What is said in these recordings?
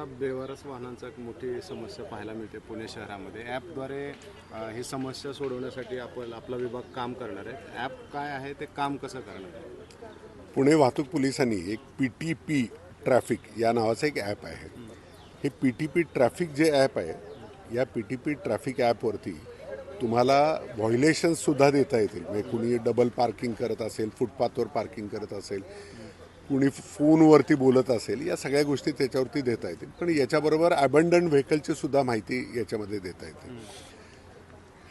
आता बेवारस वाहनांचा एक मोठी समस्या पाहायला मिळते पुणे शहरामध्ये. ॲपद्वारे ही समस्या सोडवण्यासाठी आपण आपला विभाग काम करणार आहे. ॲप काय आहे ते काम कसं करणार आहे? पुणे वाहतूक पोलिसांनी एक पी टी पी ट्रॅफिक या नावाचं एक ॲप आहे. हे पी टी पी ट्रॅफिक जे ॲप आहे या पी टी पी ट्रॅफिक ॲपवरती तुम्हाला व्हायलेशन्ससुद्धा देता येतील. म्हणजे कुणी डबल पार्किंग करत असेल फुटपाथवर पार्किंग करत असेल कुणी फोनवरती बोलत असेल या सगळ्या गोष्टी त्याच्यावरती देता येतील. पण याच्याबरोबर अबंडन व्हेकलची सुद्धा माहिती याच्यामध्ये देता येते.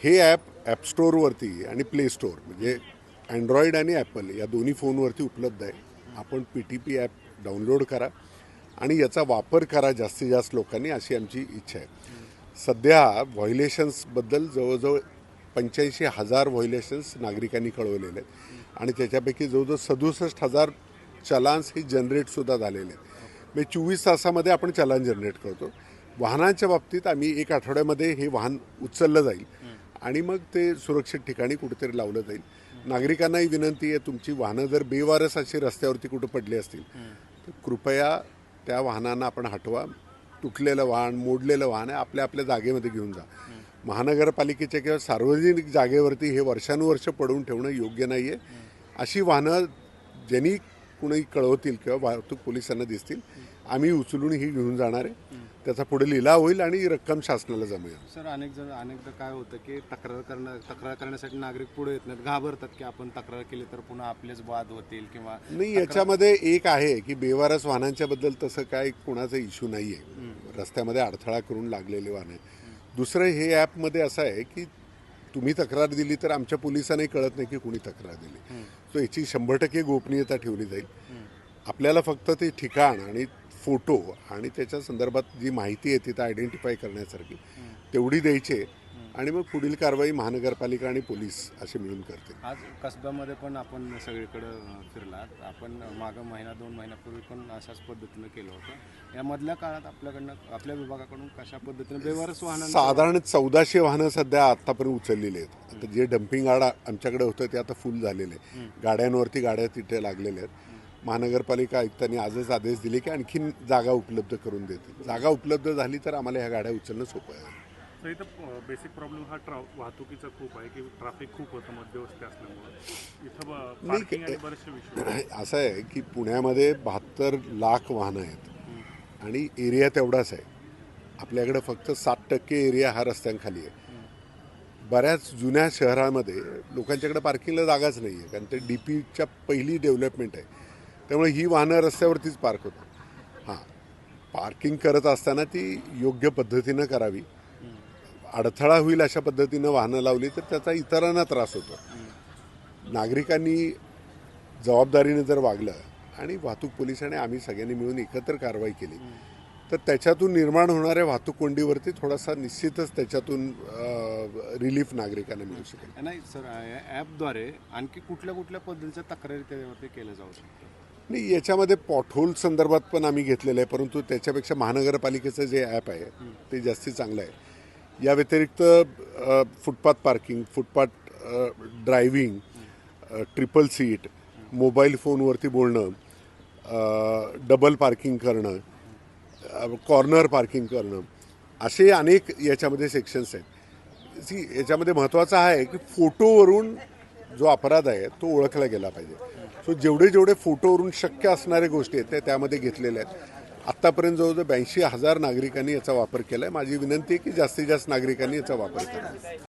हे ॲप ॲप स्टोअरवरती आणि प्ले स्टोअर म्हणजे अँड्रॉईड आणि ॲपल या दोन्ही फोनवरती उपलब्ध आहे. आपण P T P app download करा आणि याचा वापर करा जास्तीत जास्त लोकांनी अशी आमची इच्छा आहे. सध्या व्हायलेशन्सबद्दल जवळजवळ पंच्याऐंशी हजार व्हायलेशन्स नागरिकांनी कळवलेले आहेत. आणि त्याच्यापैकी जवळजवळ सदुसष्ट हजार चलान्स हे जनरेटसुद्धा झालेले आहेत. म्हणजे चोवीस तासामध्ये आपण चलान जनरेट करतो. वाहनांच्या बाबतीत आम्ही एक आठवड्यामध्ये हे वाहन उचललं जाईल. आणि मग ते सुरक्षित ठिकाणी कुठेतरी लावलं जाईल. नागरिकांनाही विनंती आहे तुमची वाहनं जर बेवारस अशी रस्त्यावरती कुठं पडली असतील तर कृपया त्या वाहनांना आपण हटवा. तुटलेलं वाहन मोडलेलं वाहन आहे आपल्या आपल्या जागेमध्ये घेऊन जा. महानगरपालिकेच्या किंवा सार्वजनिक जागेवरती हे वर्षानुवर्ष पडवून ठेवणं योग्य नाही आहे अशी वाहनं ज्यांनी कुणी कळवतील किंवा वाहतूक पोलिसांना दिसतील आम्ही उचलून ही घेऊन जाणार आहे. त्याचा पुढे लिलाव होईल आणि रक्कम शासनाला जमेल सर अनेक जण अनेकदा काय होतं की तक्रार करणं तक्रार करण्यासाठी नागरिक पुढे येत नाहीत घाबरतात की आपण तक्रार केली तर पुन्हा आपलेच वाद होतील किंवा नाही याच्यामध्ये एक आहे की बेवारस वाहनांच्या बद्दल तसं काय कोणाचा इश्यू नाही आहे रस्त्यामध्ये अडथळा करून लागलेले वाहन आहे दुसरं हे ॲपमध्ये असं आहे की तुम्ही तक्रार दिली तर आमच्या पोलिसांनाही कळत नाही की कुणी तक्रार दिली. सो याची शंभर टक्के गोपनीयता ठेवली जाईल. आपल्याला फक्त ते ठिकाण आणि फोटो आणि त्याच्या संदर्भात जी माहिती आहे तिथं आयडेंटिफाय करण्यासारखी तेवढी द्यायची आहे. आणि मग पुढील कारवाई महानगरपालिका आणि पोलीस असे मिळून करतील. आज कसब्यामध्ये पण आपण सगळीकडं फिरलात. आपण मागं महिना दोन महिन्यापूर्वी पण अशाच पद्धतीनं केलं होतं. या मधल्या काळात आपल्याकडनं आपल्या विभागाकडून कशा पद्धतीने बेवारस वाहनांचं साधारण चौदाशे वाहनं सध्या आतापर्यंत उचललेली आहेत. आता जे डम्पिंग गाडा आमच्याकडे होतं ते आता फुल झालेले आहे गाड्यांवरती गाड्या तिथे लागलेल्या आहेत. महानगरपालिका आयुक्तांनी आजच आदेश दिले की आणखीन जागा उपलब्ध करून देतील. जागा उपलब्ध झाली तर आम्हाला ह्या गाड्या उचलणं सोपं आहे. तर इथं बेसिक प्रॉब्लेम हा ट्रा वाहतुकीचा खूप आहे की ट्रॅफिक खूप होतं मध्यवस्ती असल्यामुळे. इथं असं आहे की पुण्यामध्ये बहात्तर लाख वाहनं आहेत. आणि एरिया तेवढाच आहे. आपल्याकडे फक्त सात टक्के एरिया हा रस्त्यांखाली आहे. बऱ्याच जुन्या शहरामध्ये लोकांच्याकडे पार्किंगला जागाच नाही आहे कारण ते डी पीच्या पहिली डेव्हलपमेंट आहे. त्यामुळे ही वाहनं रस्त्यावरतीच पार्क होतात. हां. पार्किंग करत असताना ती योग्य पद्धतीनं करावी. अडथळा होईल अशा पद्धतीनं वाहनं लावली तर त्याचा इतरांना त्रास होतो. नागरिकांनी जबाबदारीने जर वागलं आणि वाहतूक पोलिसांनी आम्ही सगळ्यांनी मिळून एकत्र कारवाई केली तर त्याच्यातून निर्माण होणाऱ्या वाहतूक कोंडीवरती थोडासा निश्चितच त्याच्यातून रिलीफ नागरिकांना मिळू शकेल. नाही सर ॲपद्वारे आणखी कुठल्या कुठल्या पद्धतीच्या तक्रारी त्याच्यावरती केल्या जाऊ शकतात? नाही याच्यामध्ये पॉटहोल संदर्भात पण आम्ही घेतलेलं आहे परंतु त्याच्यापेक्षा महानगरपालिकेचं जे ॲप आहे ते जास्ती चांगलं आहे. या व्यतिरिक्त footpath parking footpath driving triple seat mobile फोनवरती बोलणं डबल पार्किंग करणं कॉर्नर पार्किंग करणं असे अनेक याच्यामध्ये सेक्शन्स आहेत. सी याच्यामध्ये महत्त्वाचं हा आहे की फोटोवरून जो अपराध आहे तो ओळखला गेला पाहिजे. सो जेवढे जेवढे फोटोवरून शक्य असणाऱ्या गोष्टी आहेत त्या त्यामध्ये घेतलेल्या आहेत. आत्तापर्यंत जवळजवळ ब्याऐंशी हजार नागरिकांनी याचा वापर केला आहे माझी विनंती आहे की जास्तीत जास्त नागरिकांनी याचा वापर करावा.